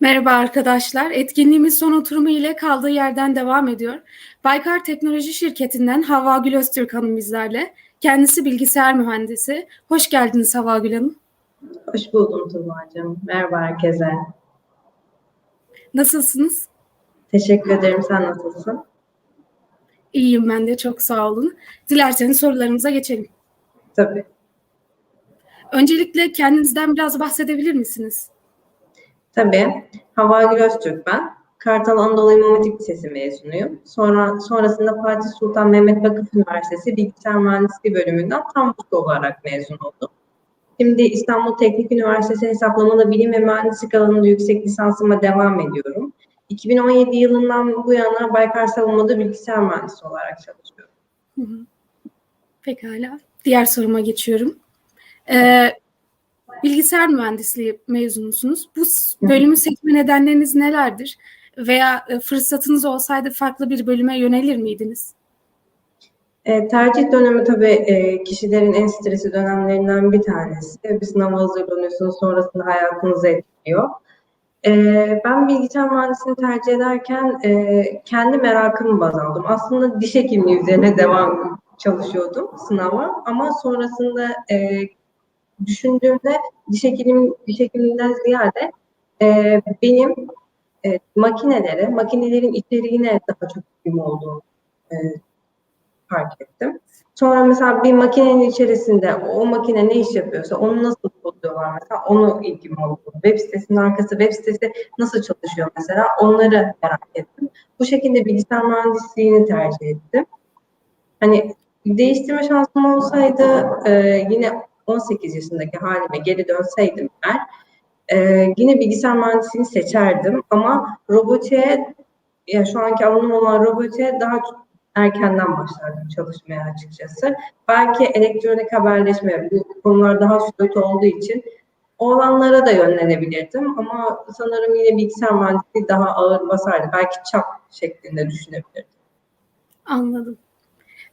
Merhaba arkadaşlar. Etkinliğimiz son oturumu ile kaldığı yerden devam ediyor. Baykar Teknoloji Şirketi'nden Havva Gül Öztürk Hanım bizlerle. Kendisi bilgisayar mühendisi. Hoş geldiniz Havva Gül Hanım. Hoş buldum Tuğba'cığım. Merhaba herkese. Nasılsınız? Teşekkür ederim. Sen nasılsın? İyiyim ben de çok sağ olun. Dilerseniz sorularımıza geçelim. Tabii. Öncelikle kendinizden biraz bahsedebilir misiniz? Tabii. Havva Gül Öztürk ben. Kartal Anadolu İmam Hatip Lisesi mezunuyum. Sonra sonrasında Fatih Sultan Mehmet Vakıf Üniversitesi Bilgisayar Mühendisliği bölümünden burslu olarak mezun oldum. Şimdi İstanbul Teknik Üniversitesi Hesaplamalı Bilim ve Mühendislik alanında yüksek lisansıma devam ediyorum. 2017 yılından bu yana Baykar Savunma'da bilgisayar mühendisi olarak çalışıyorum. Pekala. Diğer soruma geçiyorum. Ee, bilgisayar mühendisliği mezunusunuz. Bu bölümü seçme nedenleriniz nelerdir? Veya e, fırsatınız olsaydı farklı bir bölüme yönelir miydiniz? E, tercih dönemi tabii e, kişilerin en stresli dönemlerinden bir tanesi. Bir sınava hazırlanıyorsunuz, sonrasında hayatınızı etkiliyor. E, ben bilgisayar mühendisliğini tercih ederken e, kendi merakımı baz aldım. Aslında diş hekimliği üzerine devam çalışıyordum sınava ama sonrasında e, düşündüğümde diş hekim diş hekimliğinden ziyade e, benim e, makinelere, makinelerin içeriğine daha çok ilgim olduğunu e, fark ettim. Sonra mesela bir makinenin içerisinde o makine ne iş yapıyorsa onu nasıl kodluyorlar mesela onu ilgim oldu. Web sitesinin arkası web sitesi nasıl çalışıyor mesela onları merak ettim. Bu şekilde bilgisayar mühendisliğini tercih ettim. Hani değiştirme şansım olsaydı e, yine 18 yaşındaki halime geri dönseydim eğer e, yine bilgisayar mühendisliğini seçerdim ama robotiğe ya şu anki alanım olan robotiğe daha erkenden başlardım çalışmaya açıkçası. Belki elektronik haberleşme bu konular daha soyut olduğu için o alanlara da yönlenebilirdim ama sanırım yine bilgisayar mühendisliği daha ağır basardı. Belki çap şeklinde düşünebilirdim. Anladım.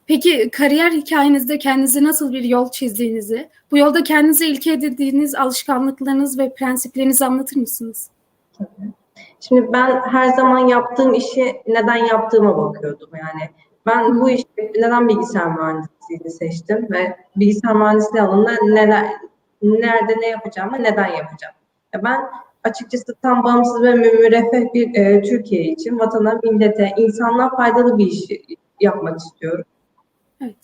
Peki kariyer hikayenizde kendinize nasıl bir yol çizdiğinizi, bu yolda kendinize ilke edindiğiniz alışkanlıklarınız ve prensiplerinizi anlatır mısınız? Şimdi ben her zaman yaptığım işi neden yaptığıma bakıyordum yani. Ben bu işi neden bilgisayar mühendisliğini seçtim ve bilgisayar mühendisliği alanında neler, nerede ne yapacağımı neden yapacağım. Ya ben açıkçası tam bağımsız ve müreffeh bir e, Türkiye için vatana, millete, insanlığa faydalı bir iş yapmak istiyorum. Evet.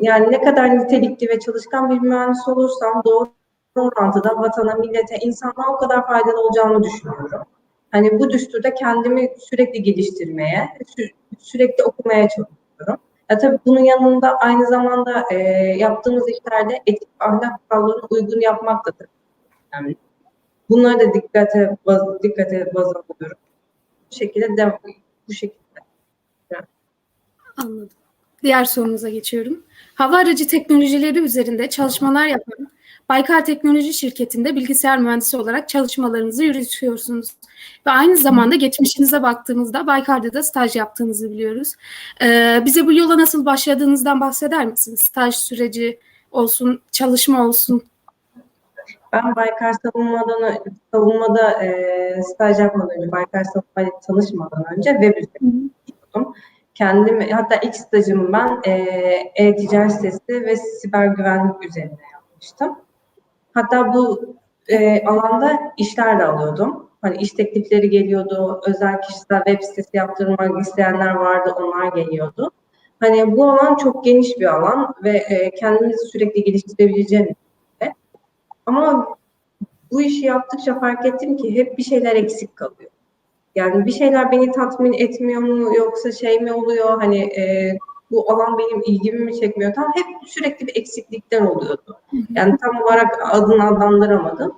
Yani ne kadar nitelikli ve çalışkan bir mühendis olursam doğru orantıda vatana, millete, insanlığa o kadar faydalı olacağını düşünüyorum. Hani bu düsturda kendimi sürekli geliştirmeye, sü sürekli okumaya çalışıyorum. Ya tabii bunun yanında aynı zamanda e, yaptığımız işlerde etik ahlak kurallarına uygun yapmak da tabii önemli. Bunları da dikkate baz, dikkate baz alıyorum. Bu şekilde de bu şekilde. Yani. Anladım. Diğer sorumuza geçiyorum. Hava aracı teknolojileri üzerinde çalışmalar yapan Baykar Teknoloji Şirketi'nde bilgisayar mühendisi olarak çalışmalarınızı yürütüyorsunuz. Ve aynı zamanda geçmişinize baktığımızda Baykar'da da staj yaptığınızı biliyoruz. Ee, bize bu yola nasıl başladığınızdan bahseder misiniz? Staj süreci olsun, çalışma olsun. Ben Baykar savunmadan savunmada e, staj yapmadan önce, Baykar savunmayla tanışmadan önce web üzerinde. Kendim, hatta ilk stajımı ben e-ticaret e sitesi ve siber güvenlik üzerine yapmıştım. Hatta bu e, alanda işler de alıyordum. Hani iş teklifleri geliyordu, özel kişisel web sitesi yaptırmak isteyenler vardı, onlar geliyordu. Hani bu alan çok geniş bir alan ve e, kendimizi sürekli geliştirebileceğimiz Ama bu işi yaptıkça fark ettim ki hep bir şeyler eksik kalıyor. Yani bir şeyler beni tatmin etmiyor mu yoksa şey mi oluyor hani e, bu alan benim ilgimi mi çekmiyor? Tam hep sürekli bir eksiklikler oluyordu. Yani tam olarak adını adlandıramadım.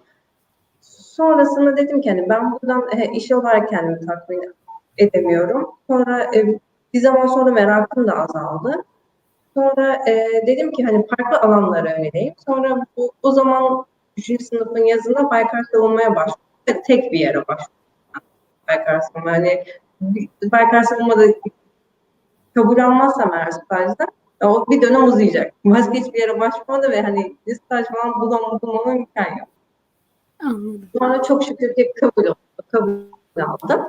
Sonrasında dedim ki hani ben buradan e, iş olarak kendimi tatmin edemiyorum. Sonra e, bir zaman sonra merakım da azaldı. Sonra e, dedim ki hani farklı alanlara yöneleyim. Sonra bu, o zaman 3. sınıfın yazında Baykar savunmaya başladım. Ve tek bir yere başladım. Savunma. Hani Baykar savunmada kabul almazsam eğer stajda o bir dönem uzayacak. Başka hiçbir yere başvurmadı ve hani staj falan bulamam, bulmama imkan yok. Anladım. Sonra çok şükür ki kabul oldu. kabul aldım.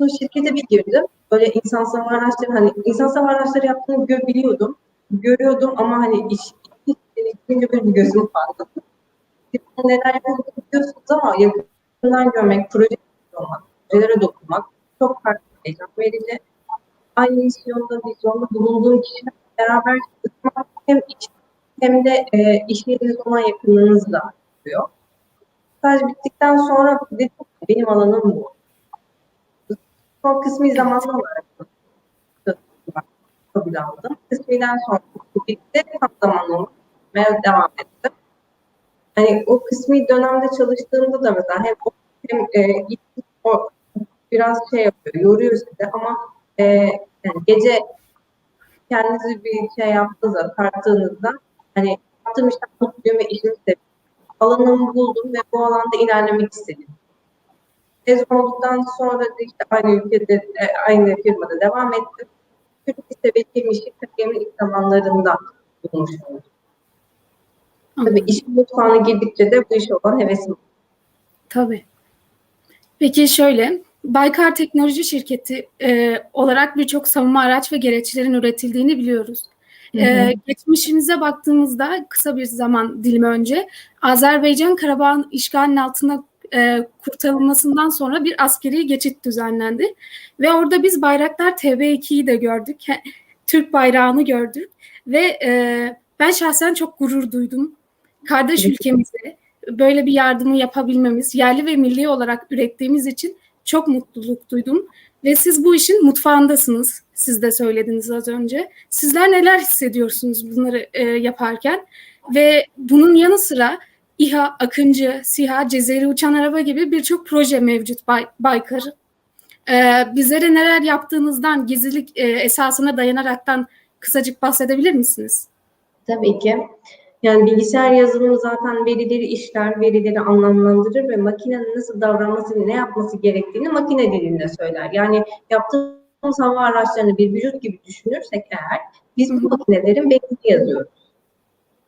Bu şirkete bir girdim. Böyle insan hava araçları, hani insan hava araçları yaptığını gö- biliyordum. Görüyordum ama hani iş, böyle bir gözüm patladı. Neler yapıldığını biliyorsunuz ama yakından görmek, proje projelere dokunmak çok farklı heyecan verici. Aynı misyonda, vizyonda bulunduğum kişilerle beraber çalışmak hem iş hem de e, iş yeriniz olan yakınlığınızla oluyor. Staj bittikten sonra dedim benim alanım bu. Son kısmi zamanlı olarak kabul aldım. Kısmiden sonra bitti, tam zamanlı olmaya devam ettim. Hani o kısmi dönemde çalıştığımda da mesela hem o hem e, o biraz şey yapıyor, yoruyor sizi ama e, yani gece kendinizi bir şey yaptığınızda, tarttığınızda hani yaptığım işten mutluyum ve işimi seviyorum. Alanımı buldum ve bu alanda ilerlemek istedim. Mezun olduktan sonra da işte aynı ülkede, aynı firmada devam ettim. Türkiye sevdiğim işi kariyerimin ilk zamanlarında bulmuş oldum. Tabii işin mutfağına girdikçe de bu işe olan hevesim Tabii. Peki şöyle, Baykar Teknoloji Şirketi e, olarak birçok savunma araç ve gereçlerin üretildiğini biliyoruz. E, geçmişimize baktığımızda kısa bir zaman dilimi önce Azerbaycan Karabağ'ın işgalinin altına e, kurtarılmasından sonra bir askeri geçit düzenlendi. Ve orada biz Bayraktar TB2'yi de gördük. Türk bayrağını gördük. Ve e, ben şahsen çok gurur duydum. Kardeş ülkemize böyle bir yardımı yapabilmemiz, yerli ve milli olarak ürettiğimiz için çok mutluluk duydum. Ve siz bu işin mutfağındasınız. Siz de söylediniz az önce. Sizler neler hissediyorsunuz bunları e, yaparken? Ve bunun yanı sıra İHA, Akıncı, SİHA, Cezeri Uçan Araba gibi birçok proje mevcut Bay, Baykar. E, bizlere neler yaptığınızdan, gizlilik e, esasına dayanaraktan kısacık bahsedebilir misiniz? Tabii ki. Yani bilgisayar yazılımı zaten verileri işler, verileri anlamlandırır ve makinenin nasıl davranması, ne yapması gerektiğini makine dilinde söyler. Yani yaptığımız hava araçlarını bir vücut gibi düşünürsek eğer, biz bu makinelerin beynini yazıyoruz.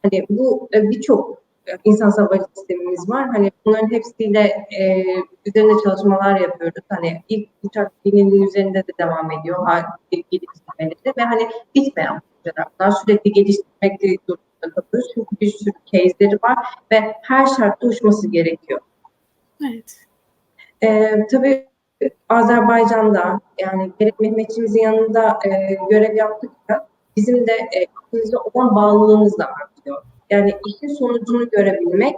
Hani bu e, birçok e, insan hava sistemimiz var. Hani bunların hepsiyle e, üzerinde çalışmalar yapıyoruz. Hani ilk uçak biliminin üzerinde de devam ediyor. Geliştirmeleri ve hani bitmeyen projeler. Bunlar sürekli geliştirmekte durumunda kalıyoruz. Çünkü bir sürü case'leri var ve her şartta uçması gerekiyor. Evet. Ee, tabii Azerbaycan'da yani gerek Mehmetçiğimizin yanında e, görev yaptıkça bizim de e, ülkemize olan bağlılığımız da artıyor. Yani işin sonucunu görebilmek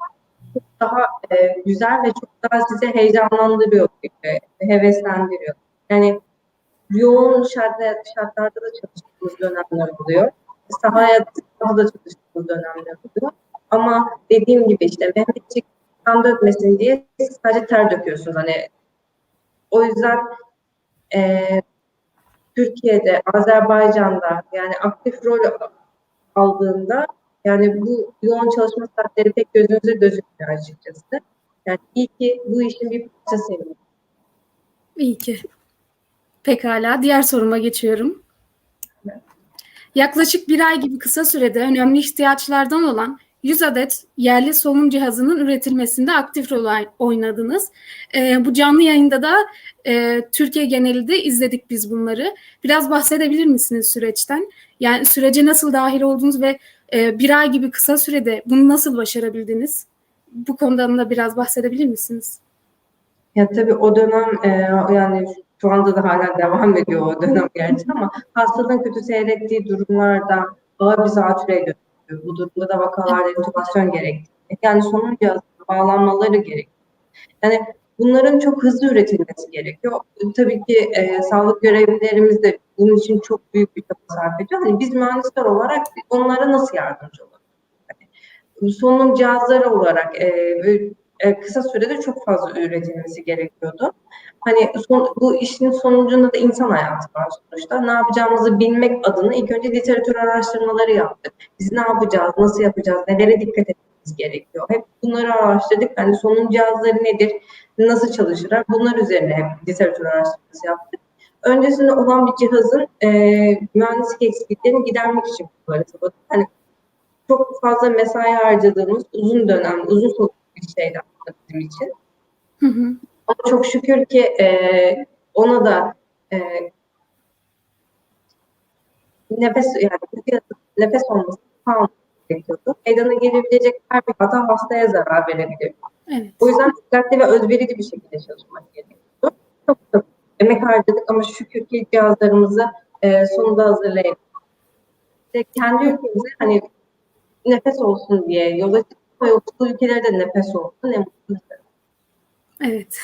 çok daha e, güzel ve çok daha size heyecanlandırıyor, e, heveslendiriyor. Yani yoğun şartlar, şartlarda da çalıştığımız dönemler oluyor. Sahaya sahada da çalıştığımız dönemler oluyor. Ama dediğim gibi işte Mehmetçik kan dökmesin diye sadece ter döküyorsunuz. Hani o yüzden e, Türkiye'de, Azerbaycan'da yani aktif rol aldığında yani bu yoğun çalışma saatleri pek gözünüze gözükmüyor açıkçası. Yani iyi ki bu işin bir parçasıyım. İyi ki. Pekala. Diğer soruma geçiyorum. Yaklaşık bir ay gibi kısa sürede önemli ihtiyaçlardan olan 100 adet yerli solunum cihazının üretilmesinde aktif rol oynadınız. Ee, bu canlı yayında da e, Türkiye genelinde izledik biz bunları. Biraz bahsedebilir misiniz süreçten? Yani sürece nasıl dahil oldunuz ve e, bir ay gibi kısa sürede bunu nasıl başarabildiniz? Bu konudan da biraz bahsedebilir misiniz? Ya tabii o dönem e, yani şu anda da hala devam ediyor o dönem gerçi ama hastalığın kötü seyrettiği durumlarda ağır bir zatürre götürüyor. Bu durumda da vakalarda intübasyon gerektiği. Yani sonun cihazına bağlanmaları gerekiyor. Yani bunların çok hızlı üretilmesi gerekiyor. Tabii ki e, sağlık görevlilerimiz de bunun için çok büyük bir çaba sarf ediyor. Hani biz mühendisler olarak onlara nasıl yardımcı olalım? Yani, solunum cihazları olarak e, e, kısa sürede çok fazla üretilmesi gerekiyordu. Hani son, bu işin sonucunda da insan hayatı var sonuçta. Ne yapacağımızı bilmek adına ilk önce literatür araştırmaları yaptık. Biz ne yapacağız, nasıl yapacağız, nelere dikkat etmemiz gerekiyor. Hep bunları araştırdık. Hani solunum cihazları nedir, nasıl çalışırlar bunlar üzerine hep literatür araştırması yaptık. Öncesinde olan bir cihazın e, mühendislik eksikliklerini gidermek için kullanıldı. Hani çok fazla mesai harcadığımız uzun dönem, uzun soluklu bir şeydi bizim için. Hı hı. Ama çok şükür ki e, ona da e, nefes yani nefes olması sağlamak gerekiyordu. Meydana gelebilecek her bir hata hastaya zarar verebilir. Evet. O yüzden dikkatli ve özverili bir şekilde çalışmak gerekiyordu. Çok çok emek harcadık ama şükür ki cihazlarımızı e, sonunda hazırlayabildik. İşte kendi ülkemize hani nefes olsun diye yola çıktık ve bu ülkelere de nefes olsun. Ne mutlu. Evet.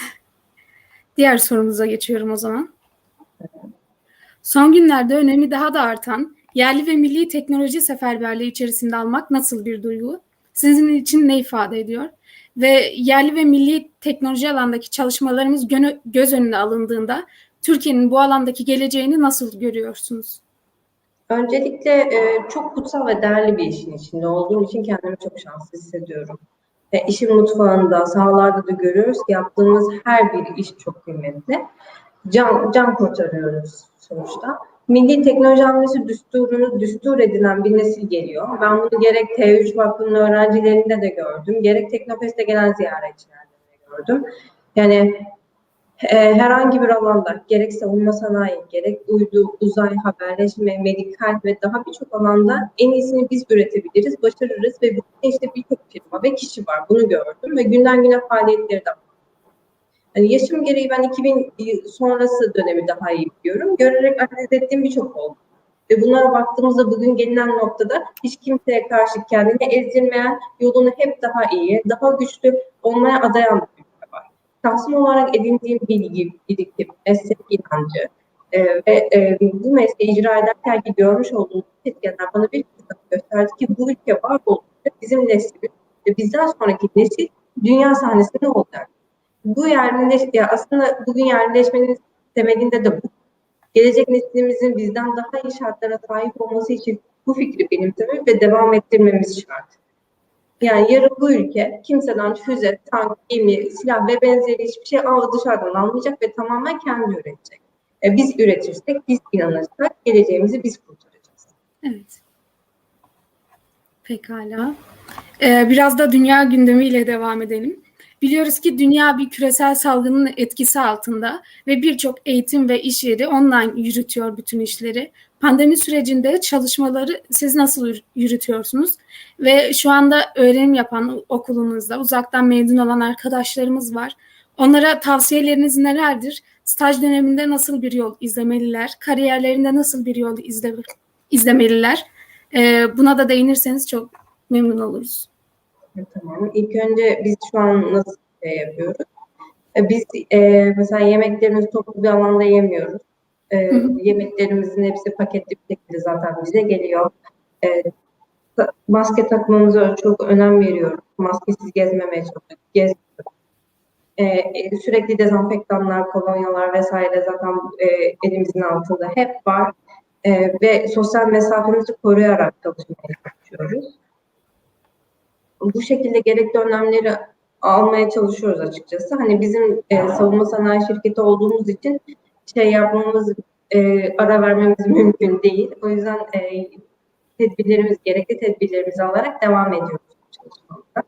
Diğer sorumuza geçiyorum o zaman. Son günlerde önemi daha da artan yerli ve milli teknoloji seferberliği içerisinde almak nasıl bir duygu? Sizin için ne ifade ediyor? Ve yerli ve milli teknoloji alandaki çalışmalarımız göz önüne alındığında Türkiye'nin bu alandaki geleceğini nasıl görüyorsunuz? Öncelikle e, çok kutsal ve değerli bir işin içinde olduğum için kendimi çok şanslı hissediyorum. Ve işin mutfağında, sahalarda da görüyoruz ki yaptığımız her bir iş çok kıymetli. Can, can kurtarıyoruz sonuçta. Milli Teknoloji Hamlesi düsturunu düstur edinen bir nesil geliyor. Ben bunu gerek T3 Vakfı'nın öğrencilerinde de gördüm, gerek Teknofest'e gelen ziyaretçilerde de gördüm. Yani e, herhangi bir alanda gerek savunma sanayi, gerek uydu, uzay, haberleşme, medikal ve daha birçok alanda en iyisini biz üretebiliriz, başarırız ve bu işte birçok firma ve kişi var. Bunu gördüm ve günden güne faaliyetleri de. Yani yaşım gereği ben 2000 sonrası dönemi daha iyi biliyorum. Görerek analiz ettiğim birçok oldu. Ve bunlara baktığımızda bugün gelinen noktada hiç kimseye karşı kendini ezdirmeyen, yolunu hep daha iyi, daha güçlü olmaya adayan. Şahsım olarak edindiğim bilgi, birikim, meslek inancı e, ve e, bu mesleği icra ederken ki görmüş olduğum etkenler bana bir kez gösterdi ki bu ülke var olduğunda bizim neslimiz ve bizden sonraki nesil dünya sahnesinde olacak. Bu yerlileş, ya aslında bugün yerlileşmenin temelinde de bu. Gelecek neslimizin bizden daha iyi şartlara sahip olması için bu fikri benimsemek ve devam ettirmemiz şart. Yani yarın bu ülke kimseden füze, tank, gemi, silah ve benzeri hiçbir şey al dışarıdan almayacak ve tamamen kendi üretecek. E, biz üretirsek, biz inanırsak geleceğimizi biz kurtaracağız. Evet. Pekala. Ee, biraz da dünya gündemiyle devam edelim. Biliyoruz ki dünya bir küresel salgının etkisi altında ve birçok eğitim ve iş yeri online yürütüyor bütün işleri. Pandemi sürecinde çalışmaları siz nasıl yürütüyorsunuz? Ve şu anda öğrenim yapan okulunuzda uzaktan mezun olan arkadaşlarımız var. Onlara tavsiyeleriniz nelerdir? Staj döneminde nasıl bir yol izlemeliler? Kariyerlerinde nasıl bir yol izle, izlemeliler? Ee, buna da değinirseniz çok memnun oluruz. Tamam. İlk önce biz şu an nasıl şey yapıyoruz? Biz e, mesela yemeklerimizi toplu bir alanda yemiyoruz. E, Hı hı. yemeklerimizin hepsi paketli bir şekilde zaten bize geliyor. E, maske takmamıza çok önem veriyoruz. Maskesiz gezmemeye çalışıyoruz. Gezmiyoruz. E, e, sürekli dezenfektanlar, kolonyalar vesaire zaten e, elimizin altında hep var. E, ve sosyal mesafemizi koruyarak çalışmaya çalışıyoruz bu şekilde gerekli önlemleri almaya çalışıyoruz açıkçası. Hani bizim e, savunma sanayi şirketi olduğumuz için şey yapmamız, e, ara vermemiz mümkün değil. O yüzden e, tedbirlerimiz, gerekli tedbirlerimizi alarak devam ediyoruz çalışmamıza.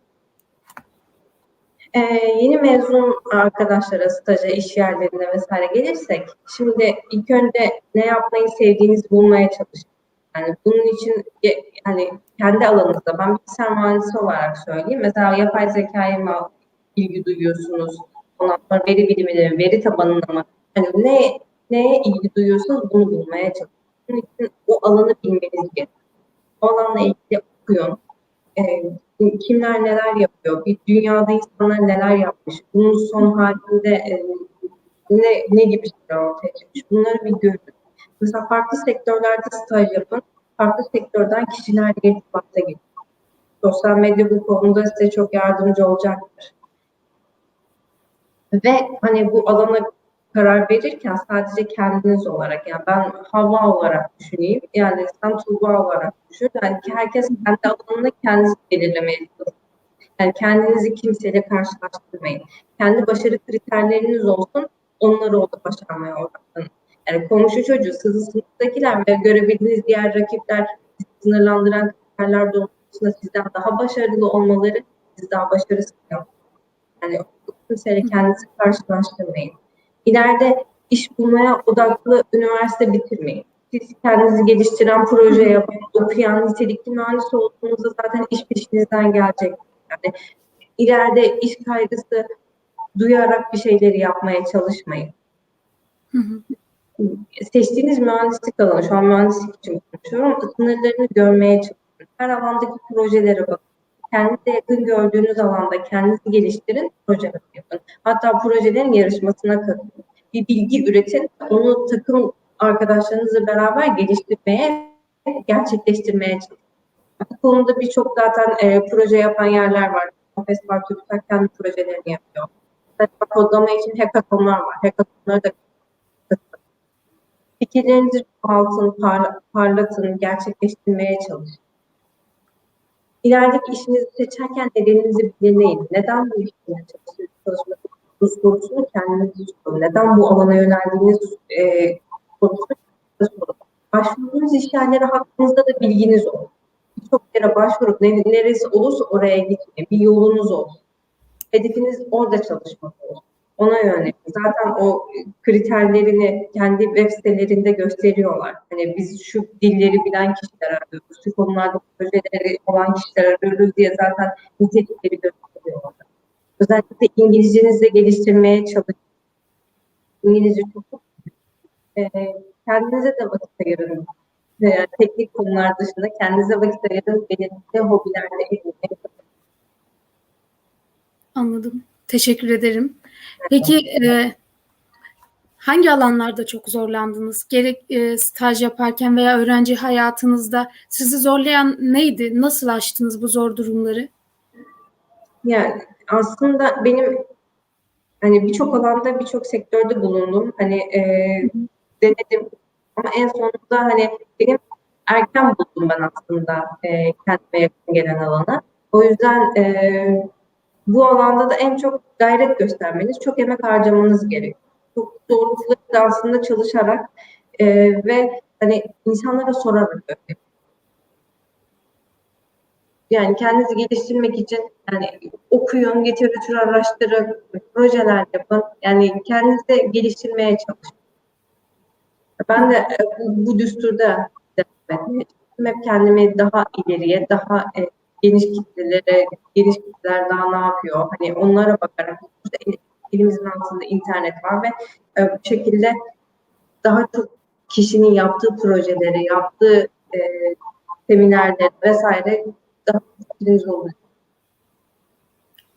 E, yeni mezun arkadaşlara staja, iş yerlerine vesaire gelirsek, şimdi ilk önce ne yapmayı sevdiğinizi bulmaya çalışın. Yani bunun için yani kendi alanınızda ben bilgisayar mühendisi olarak söyleyeyim. Mesela yapay zekaya mı ilgi duyuyorsunuz? Ondan sonra veri bilimine, veri tabanına mı? Hani ne neye ilgi duyuyorsanız bunu bulmaya çalışın. Bunun için o alanı bilmeniz gerekiyor. O alanla ilgili okuyun. Ee, kimler neler yapıyor? Bir dünyada insanlar neler yapmış? Bunun son halinde e, ne ne gibi şeyler ortaya çıkmış? Bunları bir görün. Mesela farklı sektörlerde staj yapın. Farklı sektörden kişilerle irtibata geçin. Sosyal medya bu konuda size çok yardımcı olacaktır. Ve hani bu alana karar verirken sadece kendiniz olarak yani ben hava olarak düşüneyim yani sen Tuğba olarak düşün. Yani herkes kendi alanını kendisi belirlemeye çalışsın. Yani kendinizi kimseyle karşılaştırmayın. Kendi başarı kriterleriniz olsun. Onları orada başarmaya odaklanın. Yani komşu çocuğu, sizin sınıftakiler ve görebildiğiniz diğer rakipler sizi sınırlandıran kriterler doğrultusunda sizden daha başarılı olmaları sizi daha başarısız yapıyor. Yani Kimseyle kendinizi karşılaştırmayın. İleride iş bulmaya odaklı üniversite bitirmeyin. Siz kendinizi geliştiren, proje yapan, okuyan, nitelikli mühendis olduğunuzda zaten iş peşinizden gelecek. Yani ileride iş kaygısı duyarak bir şeyleri yapmaya çalışmayın. Hı hı. Seçtiğiniz mühendislik alanı, şu an mühendislik için konuşuyorum, sınırlarını görmeye çalışın. Her alandaki projelere bakın. Yakın gördüğünüz alanda kendinizi geliştirin, projeler yapın. Hatta projelerin yarışmasına katılın. Bir bilgi üretin, onu takım arkadaşlarınızla beraber geliştirmeye, gerçekleştirmeye çalışın. Bu konuda birçok zaten e, proje yapan yerler var. Kafes var, TÜBİTAK kendi projelerini yapıyor. Mesela kodlama için hackathonlar var. Hackathonlara da. Fikirlerinizi altın, parla- parlatın, gerçekleştirmeye çalışın. İlerideki işinizi seçerken nedeninizi belirleyin. Neden bu işine çalışmak sorusunu kendinize sorun. Neden bu alana yöneldiğiniz e, sorusunu sorun. Başvurduğunuz iş yerleri hakkınızda da bilginiz olsun. Birçok yere başvurup ne- neresi olursa oraya gitmeyin. Bir yolunuz olsun. Hedefiniz orada çalışmak olsun. Ona yönelik. Zaten o kriterlerini kendi web sitelerinde gösteriyorlar. Hani biz şu dilleri bilen kişiler arıyoruz, şu konularda projeleri olan kişiler arıyoruz diye zaten nitelikleri gösteriyorlar. Özellikle İngilizcenizi geliştirmeye çalışın. İngilizce çok e, kendinize de vakit ayırın. E, teknik konular dışında kendinize vakit ayırın. Belirli edinmeye çalışın. Anladım. Teşekkür ederim. Peki e, hangi alanlarda çok zorlandınız? Gerek e, staj yaparken veya öğrenci hayatınızda sizi zorlayan neydi? Nasıl aştınız bu zor durumları? Yani aslında benim hani birçok alanda birçok sektörde bulundum. Hani e, denedim ama en sonunda hani benim erken buldum ben aslında e, kendime yakın gelen alanı. O yüzden e, bu alanda da en çok gayret göstermeniz, çok emek harcamanız gerekiyor. Çok zorlukları da aslında çalışarak e, ve hani insanlara sorarak öğreniyorsunuz. Yani kendinizi geliştirmek için yani okuyun, literatür araştırın, projeler yapın. Yani kendinizi geliştirmeye çalışın. Ben de e, bu, bu düsturda devam etmeye çalıştım. Hep kendimi daha ileriye, daha e, geniş kitlelere, geniş kitleler daha ne yapıyor? Hani onlara bakarak işte el- elimizin altında internet var ve e, bu şekilde daha çok kişinin yaptığı projeleri, yaptığı e, seminerleri vesaire daha fikriniz olur.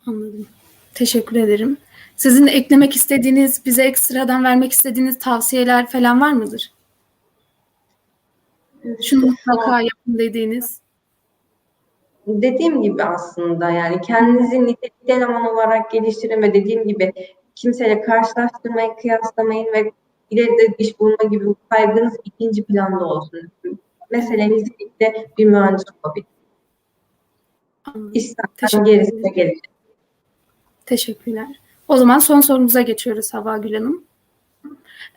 Anladım. Teşekkür ederim. Sizin eklemek istediğiniz, bize ekstradan vermek istediğiniz tavsiyeler falan var mıdır? Şunu mutlaka yapın dediğiniz. Dediğim gibi aslında yani kendinizi nitelikli eleman olarak geliştirin ve dediğim gibi kimseyle karşılaştırmayın, kıyaslamayın ve ileride iş bulma gibi kaygınız ikinci planda olsun. Meseleniz birlikte bir mühendis olabilir. Teşekkür gerisine gelecek. Teşekkürler. O zaman son sorumuza geçiyoruz Hava Gül Hanım.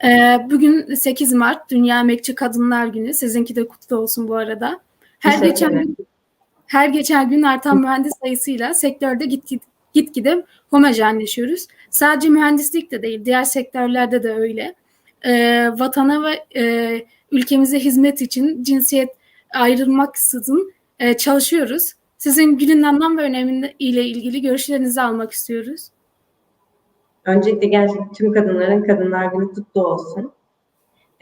Ee, bugün 8 Mart Dünya Emekçi Kadınlar Günü. Sizinki de kutlu olsun bu arada. Her geçen ederim. Her geçen gün artan mühendis sayısıyla sektörde git, git, gitgide homojenleşiyoruz. Sadece mühendislik de değil, diğer sektörlerde de öyle. Ee, vatana ve e, ülkemize hizmet için cinsiyet ayrılmaksızın e, çalışıyoruz. Sizin günün anlam ve önemi ile ilgili görüşlerinizi almak istiyoruz. Öncelikle gerçekten tüm kadınların Kadınlar Günü kutlu olsun.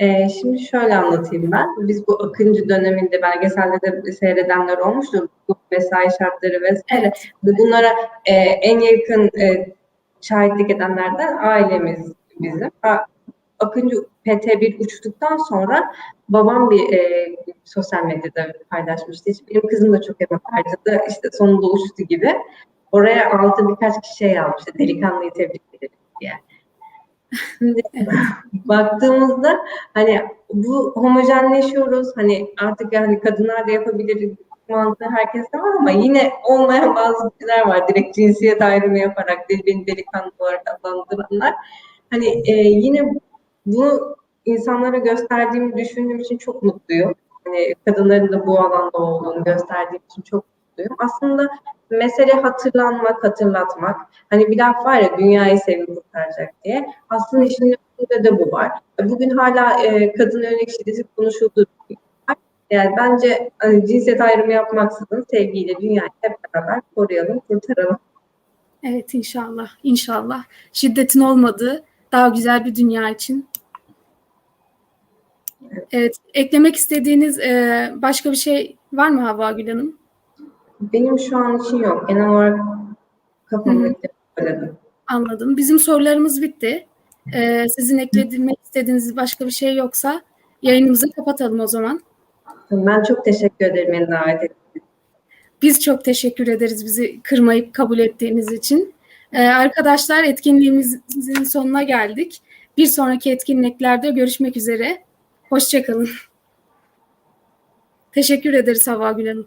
Ee, şimdi şöyle anlatayım ben. Biz bu Akıncı döneminde belgeselde de seyredenler olmuştur. Bu mesai şartları vesaire. Bunlara e, en yakın e, şahitlik edenlerden ailemiz bizim. Akıncı PT1 uçtuktan sonra babam bir e, sosyal medyada paylaşmıştı. İşte benim kızım da çok emek harcadı. İşte sonunda uçtu gibi. Oraya altı birkaç kişi şey yazmıştı. Delikanlıyı tebrik ederim diye. Baktığımızda hani bu homojenleşiyoruz. Hani artık yani kadınlar da yapabilir mantığı herkeste var ama yine olmayan bazı kişiler var. Direkt cinsiyet ayrımı yaparak beni delikanlı olarak adlandıranlar. Hani e, yine bunu insanlara gösterdiğimi düşündüğüm için çok mutluyum. Hani kadınların da bu alanda olduğunu gösterdiğim için çok mutluyum. Aslında mesele hatırlanmak, hatırlatmak. Hani bir laf var ya dünyayı sevgi kurtaracak diye. Aslında işin üstünde de bu var. Bugün hala e, kadın yönelik şiddeti konuşulduğu. Yani bence hani, cinsiyet ayrımı yapmaksızın sevgiyle dünyayı hep beraber koruyalım, kurtaralım. Evet inşallah. İnşallah. Şiddetin olmadığı daha güzel bir dünya için. Evet. Eklemek istediğiniz e, başka bir şey var mı Havva Gül Hanım? Benim şu an için yok. Genel olarak kafamdaki söyledim. Anladım. Bizim sorularımız bitti. E, sizin eklemek istediğiniz başka bir şey yoksa yayınımızı kapatalım o zaman. Ben çok teşekkür ederim beni davet ettiğiniz Biz çok teşekkür ederiz bizi kırmayıp kabul ettiğiniz için. Ee, arkadaşlar etkinliğimizin sonuna geldik. Bir sonraki etkinliklerde görüşmek üzere. Hoşçakalın. Teşekkür ederiz Havva Gül Hanım.